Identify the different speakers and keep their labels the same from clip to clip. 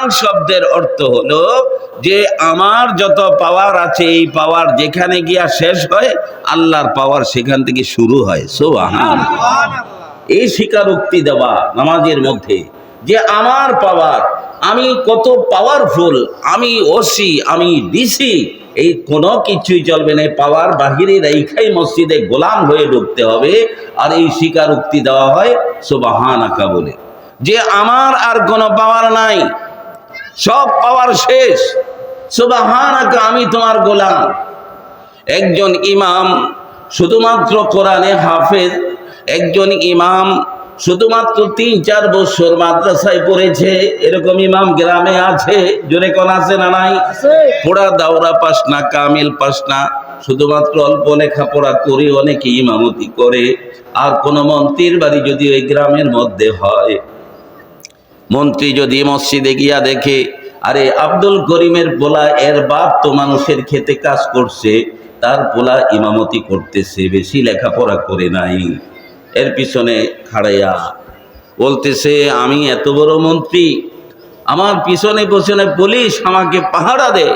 Speaker 1: সুবাহান শব্দের অর্থ হলো যে আমার যত পাওয়ার আছে এই পাওয়ার যেখানে গিয়া শেষ হয় আল্লাহর পাওয়ার সেখান থেকে শুরু হয়। সুবাহান এই স্বীকারোক্তি দেওয়া নামাজের মধ্যে যে আমার পাওয়ার আমি কত পাওয়ারফুল আমি ওসি আমি ডিসি এই কোনো কিছুই চলবে না। পাওয়ার বাহিরে রেখাই মসজিদে গোলাম হয়ে ঢুকতে হবে। আর এই স্বীকারোক্তি দেওয়া হয় সুবাহান আঁকা বলে। যে আমার আর কোনো পাওয়ার নাই সব পাওয়ার শেষ। সুবাহান আঁকা আমি তোমার গোলাম। একজন ইমাম শুধুমাত্র কোরআনে হাফেজ একজন ইমাম শুধুমাত্র তিন চার বছর মাদ্রাসায় পড়েছে এরকম ইমাম গ্রামে আছে জোরে কোন আছে না নাই? পোড়া দাওরা পাস না কামিল পাস না শুধুমাত্র অল্প লেখাপড়া করে অনেকে ইমামতি করে। আর কোন মন্ত্রীর বাড়ি যদি ওই গ্রামের মধ্যে হয় মন্ত্রী যদি মসজিদে গিয়া দেখে, আরে আব্দুল করিমের পোলা এর বাপ তো মানুষের খেতে কাজ করছে, তার পোলা ইমামতি করতেছে, বেশি লেখাপড়া করে নাই। এর পিছনে খাড়াইয়া বলতেছে, আমি এত বড় মন্ত্রী, আমার পিছনে পিছনে পুলিশ আমাকে পাহারা দে।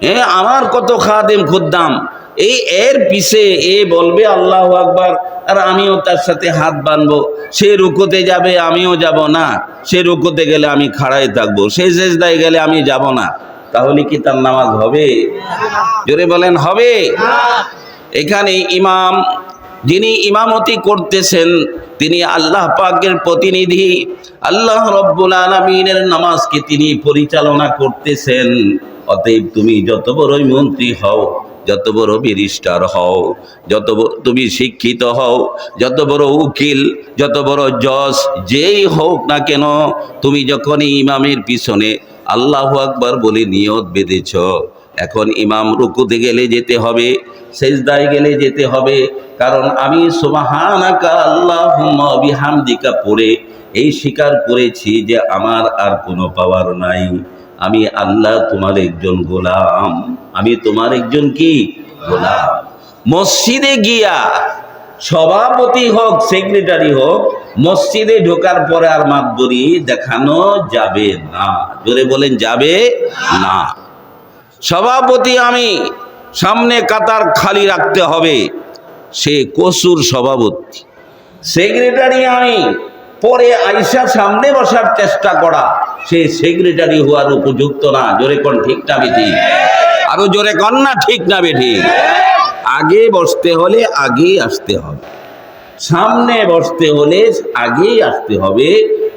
Speaker 1: এ, আমার কত খাদেম খুদ্দাম এই এর পিছে এ বলবে, আল্লাহ আকবার। আর আমিও তার সাথে হাত বানবো। সে রুকোতে যাবে, আমিও যাব না। সে রুকোতে গেলে আমি খাড়াই থাকব। সে শেষদায় গেলে আমি যাব না। তাহলে কি তার নামাজ হবে? জোরে বলেন, হবে। এখানে ইমাম, যিনি ইমামতি করতেছেন, তিনি আল্লাহ পাকের প্রতিনিধি। আল্লাহ রব্বুল আলমিনের নামাজকে তিনি পরিচালনা করতেছেন। অতএব তুমি যত বড়ই মন্ত্রী হও যত বড় ব্যারিস্টার হও, যত তুমি শিক্ষিত হও, যত বড় উকিল, যত বড় জজ, যেই হোক না কেন, তুমি যখন এই ইমামের পিছনে আল্লাহ আকবার বলে নিয়ত বেঁধেছ, এখন ইমাম রুকুতে গেলে যেতে হবে, সেজদায় গেলে যেতে হবে, কারণ আমি সুবহানাকা আল্লাহুম্মা বিহামদিকা পড়ে, এই স্বীকার করেছি যে আমার আর কোনো পাওয়ার নাই। আমি আল্লাহ তোমার একজন গোলাম। আমি তোমার একজন কি? গোলাম। মসজিদে গিয়া সভাপতি হোক, সেক্রেটারি হোক, মসজিদে ঢোকার পরে আর মাতবরি দেখানো যাবে না। জোরে বলেন, যাবে না। সভাপতি আমি সামনে কাতার খালি রাখতে হবে, সে কসুর সভাপতি। সেক্রেটারি আমি পরে আইসা সামনে বসার চেষ্টা করা। সে সেক্রেটারি হওয়ার উপযুক্ত না। জোরে কোন ঠিক না বেঠি? আরও জোরে কন না ঠিক না বেঠি? আগে বসতে হলে আগেই আসতে হবে। সামনে বসতে হলে আগেই আসতে হবে।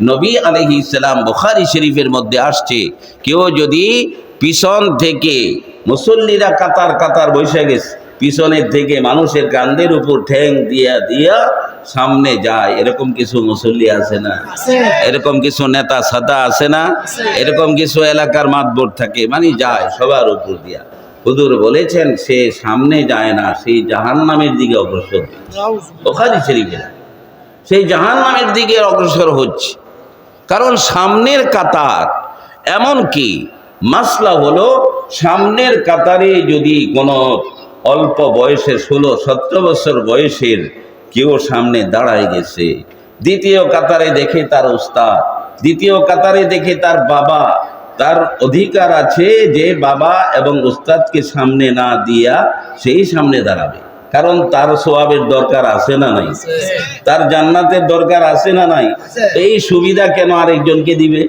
Speaker 1: নবী আলহি ইসলাম বুখারি শরীফের মধ্যে আসছে, কেউ যদি পিছন থেকে মুসল্লিরা কাতার কাতার বসে গেছে, পিছনের থেকে মানুষের কান্দের উপর ঠ্যাং দিয়া দিয়া সামনে যায় এরকম কিছু মুসল্লি আছে না? এরকম কিছু নেতা সাদা আছে না? এরকম কিছু এলাকার মাতবর থাকে মানে যায় সবার উপর দিয়া। হুজুর বলেছেন সে সামনে যায় না সেই জাহান নামের দিকে অগ্রসর ওখানে শরীফে সেই জাহান নামের দিকে অগ্রসর হচ্ছে। কারণ সামনের কাতার এমন কি? মাসলা হলো সামনের কাতারে যদি কোনো অল্প বয়সে ষোলো সতেরো বছর বয়সের কেউ সামনে দাঁড়ায় গেছে। দ্বিতীয় কাতারে দেখে তার উস্তাদ, দ্বিতীয় কাতারে দেখে তার বাবা। তার অধিকার আছে যে বাবা এবং উস্তাদকে সামনে না দিয়া সেই সামনে দাঁড়াবে। কারণ তার সোয়াবের দরকার আছে না নাই? তার জান্নাতের দরকার আছে না নাই? এই সুবিধা কেন আরেকজনকে দিবে?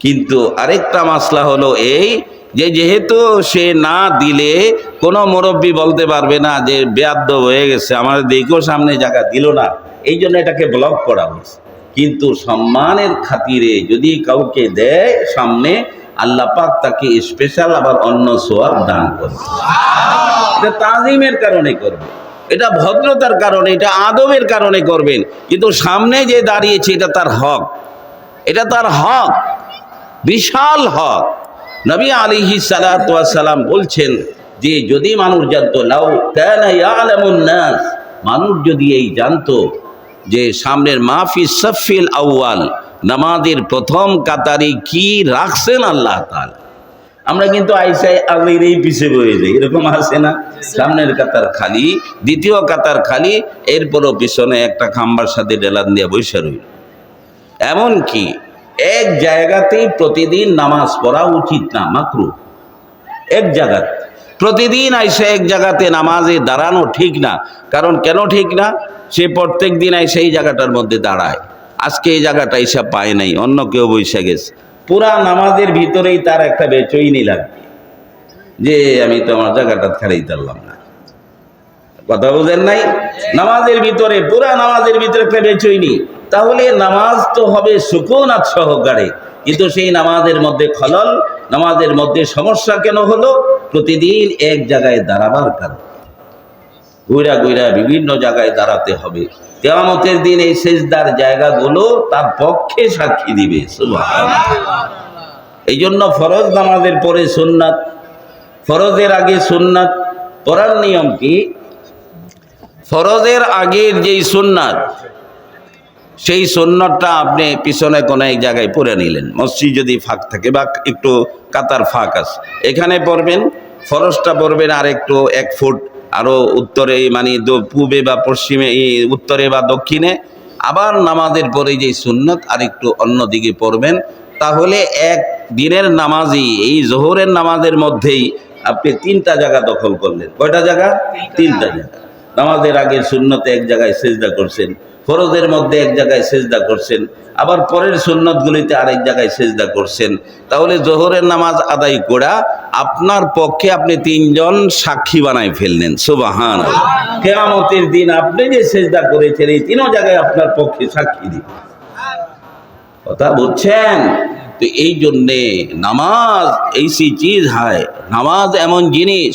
Speaker 1: কিন্তু আরেকটা মাসলা হলো এই যে যেহেতু সে না দিলে কোনো মুরব্বী বলতে পারবে না যে বেয়াদ্দ হয়ে গেছে আমার দেখেও সামনে জায়গা দিল না। এই জন্য এটাকে ব্লক করা হয়েছে। কিন্তু সম্মানের খাতিরে যদি কাউকে দেয় সামনে, আল্লাহ পাক তাকে স্পেশাল আবার অন্য সোয়াব দান করবে। এটা তাজিমের কারণে করবে। এটা ভদ্রতার কারণে, এটা আদবের কারণে করবেন। কিন্তু সামনে যে দাঁড়িয়েছে, এটা তার হক। এটা তার হক। বিশাল হক। নবী আলিহি সালাম বলছেন যে যদি মানুষ জানতো, লাউ নাস, মানুষ যদি এই জানতো যে সামনের মাহফি সফিল আউয়াল, নামাজের প্রথম কাতারে কি রাখছেন আল্লাহ তাআলা? আমরা কিন্তু আইসাই আগের এই পিছে বয়ে যাই, এরকম আছে না? সামনের কাতার খালি, দ্বিতীয় কাতার খালি, এরপরও পিছনে একটা খাম্বার সাথে ডেলান দিয়ে বৈশা রইল। এমন কি এক জায়গাতেই প্রতিদিন নামাজ পড়া উচিত না, মাকরু। এক জায়গা প্রতিদিন আইসে এক জায়গাতে নামাজে দাঁড়ানো ঠিক না। কারণ কেন ঠিক না? সে প্রত্যেক দিন আইসে এই জায়গাটার মধ্যে দাঁড়ায়। আজকে এই জায়গাটা এসে পায় নাই, অন্য কেউ বসে গেছে। পুরা নামাজের ভিতরেই তার একটা বেচইনি লাগবে। যে আমি তো আমার জায়গাটা ছাড়াই পারলাম না। কথা বুঝেন নাই? নামাজের ভিতরে, পুরা নামাজের ভিতরে একটা বেচইনি। তাহলে নামাজ তো হবে সুকুনাত সহকারে। কিন্তু সেই নামাজের মধ্যে খলল, নামাজের মধ্যে সমস্যা কেন হলো? প্রতিদিন এক জায়গায় দাঁড়াবার কারণ। গুইরা ঘুরা বিভিন্ন জায়গায় দাঁড়াতে হবে। কেয়ামতের দিন এই সেজদার জায়গাগুলো তার পক্ষে সাক্ষী দিবে। এই জন্য ফরজ নামাজের পরে সুন্নাত। ফরজের আগে সুন্নাত। পড়ার নিয়ম কি? ফরজের আগের যেই সুন্নাত সেই সুন্নতটা আপনি পিছনে কোনো এক জায়গায় পড়ে নিলেন। মসজিদ যদি ফাঁক থাকে বা একটু কাতার ফাঁক আছে এখানে পড়বেন ফরজটা পড়বেন আর একটু এক ফুট আরও উত্তরে মানে পূবে বা পশ্চিমে উত্তরে বা দক্ষিণে। আবার নামাজের পরে যেই সুন্নত আর একটু অন্যদিকে পড়বেন তাহলে এক দিনের নামাজই এই জোহরের নামাজের মধ্যেই আপনি তিনটা জায়গা দখল করলেন। কয়টা জায়গা? তিনটা জায়গা। নামাজের আগে শূন্যতে এক জায়গায় সেজদা করছেন, ফরজের মধ্যে এক জায়গায় সেজদা করছেন, আবার পরের সুন্নতগুলিতে আরেক জায়গায় সেজদা করছেন। তাহলে জোহরের নামাজ আদায় করা আপনার পক্ষে আপনি তিনজন সাক্ষী বানায় ফেললেন সুবাহান কেয়ামতের দিন আপনি যে সেজদা করেছেন, এই তিনও জায়গায় আপনার পক্ষে সাক্ষী দিবে। কথা বুঝছেন? তো এই জন্যে নামাজ এইসি চিজ হয়, নামাজ এমন জিনিস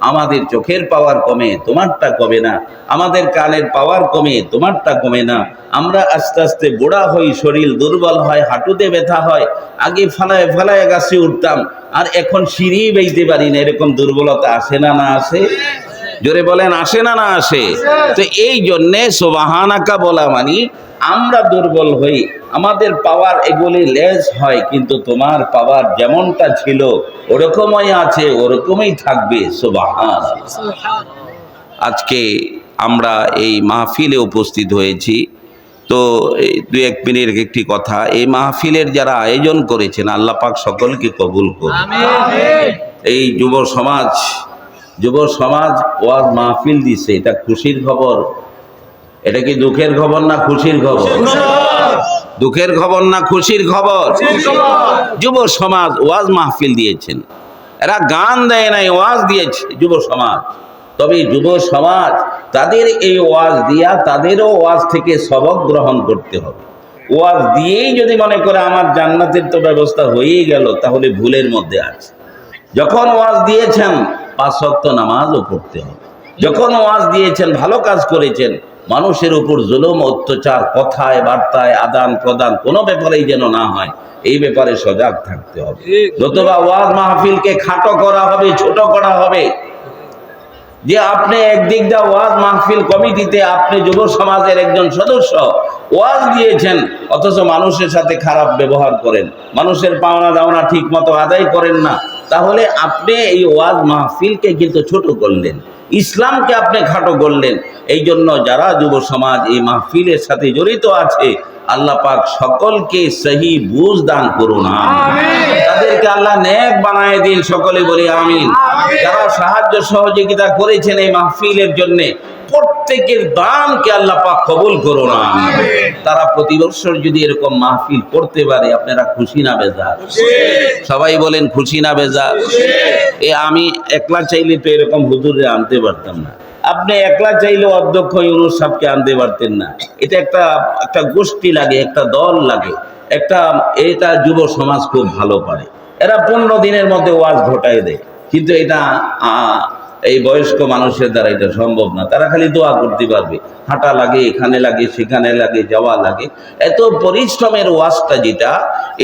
Speaker 1: আমাদের চোখের পাওয়ার কমে, তোমারটা কমে না। আমাদের কানের পাওয়ার কমে, তোমারটা কমে না। আমরা আস্তে আস্তে বুড়া হই, শরীর দুর্বল হয়, হাঁটুতে ব্যথা হয়। আগে ফালায় ফালায় গাছে উঠতাম, আর এখন সিঁড়ি বেইতে পারি না। এরকম দুর্বলতা আসে না না আসে? জোরে বলেন আসে না না আসে? তো এই জন্যে সোবাহানাকা বলা মানি আমরা দুর্বল হই আমাদের পাওয়ার এগুলি লেজ হয় কিন্তু তোমার পাওয়ার যেমনটা ছিল ওরকমই আছে ওরকমই থাকবে সোবাহান। আজকে আমরা এই মাহফিলে উপস্থিত হয়েছি। তো এই দু এক মিনিট একটি কথা এই মাহফিলের যারা আয়োজন করেছেন আল্লাহ পাক সকলকে কবুল করুন। এই যুব সমাজ যুব সমাজ ওয়াজ মাহফিল দিছে, এটা খুশির খবর। এটা কি দুঃখের খবর না খুশির খবর? দুঃখের খবর না খুশির খবর? যুব সমাজ ওয়াজ মাহফিল দিয়েছেন। এরা গান দেয় নাই, ওয়াজ দিয়েছে যুব সমাজ। তবে যুব সমাজ, তাদের এই ওয়াজ দিয়া তাদেরও ওয়াজ থেকে সবক গ্রহণ করতে হবে। ওয়াজ দিয়েই যদি মনে করে আমার জান্নাতের তো ব্যবস্থা হয়েই গেল, তাহলে ভুলের মধ্যে আছে। যখন ওয়াজ দিয়েছেন পাঁচ ওয়াক্ত নামাজও পড়তে হবে। যখন ওয়াজ দিয়েছেন ভালো কাজ করেছেন মানুষের উপর জুলুম অত্যাচার কথায় বার্তায় আদান প্রদান কোনো ব্যাপারেই যেন না হয় এই ব্যাপারে সজাগ থাকতে হবে। নতুবা ওয়াজ মাহফিলকে খাটো করা হবে ছোট করা হবে যে আপনি একদিক দা ওয়াজ মাহফিল কমিটিতে আপনি যুব সমাজের একজন সদস্য ওয়াজ দিয়েছেন অথচ মানুষের সাথে খারাপ ব্যবহার করেন মানুষের পাওনা দাওনা ঠিক মতো আদায় করেন না তাহলে আপনি এই ওয়াজ মাহফিলকে কিন্তু ছোট করলেন ইসলামকে আপনি খাটো করলেন। এই জন্য যারা যুব সমাজ এই মাহফিলের সাথে জড়িত আছে আল্লাহ পাক সকলকে সহি বুঝ দান করুন। তাদেরকে আল্লাহ নেক বানায় দিন সকলে বলি আমিন। যারা সাহায্য সহযোগিতা করেছেন এই মাহফিলের জন্য প্রত্যেকের দানকে আল্লাহ পাক কবুল করুন আমিন। তারা প্রতি বছর যদি এরকম মাহফিল করতে পারে আপনারা খুশি না বেজা সবাই বলেন খুশি না বেজা এ আমি একলা চাইলে তো এরকম হুজুরে আনতে পারতাম না। আপনি একলা চাইলে অধ্যক্ষ ইউনুস সাহেবকে আনতে পারতেন না। এটা একটা একটা গোষ্ঠী লাগে একটা দল লাগে। একটা এটা যুব সমাজ খুব ভালো পারে। এরা পনেরো দিনের মধ্যে ওয়াজ ঘটায় দেয়। কিন্তু এটা এই বয়স্ক মানুষের দ্বারা এটা সম্ভব না। তারা খালি দোয়া করতে পারবে। হাঁটা লাগে এখানে লাগে সেখানে লাগে যাওয়া লাগে। এত পরিশ্রমের ওয়াজটা যেটা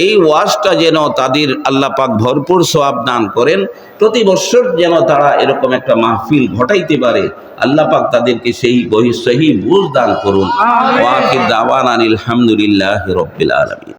Speaker 1: এই ওয়াজটা যেন তাদের আল্লাহ পাক ভরপুর সোয়াব দান করেন প্রতি বছর যেন তারা এরকম একটা মাহফিল ঘটাইতে পারে আল্লাহ পাক তাদেরকে সেই বহি সহি বুঝ দান করুন। ওয়াকির দাওয়ান আনিল হামদুলিল্লাহ রব্বিল আলমী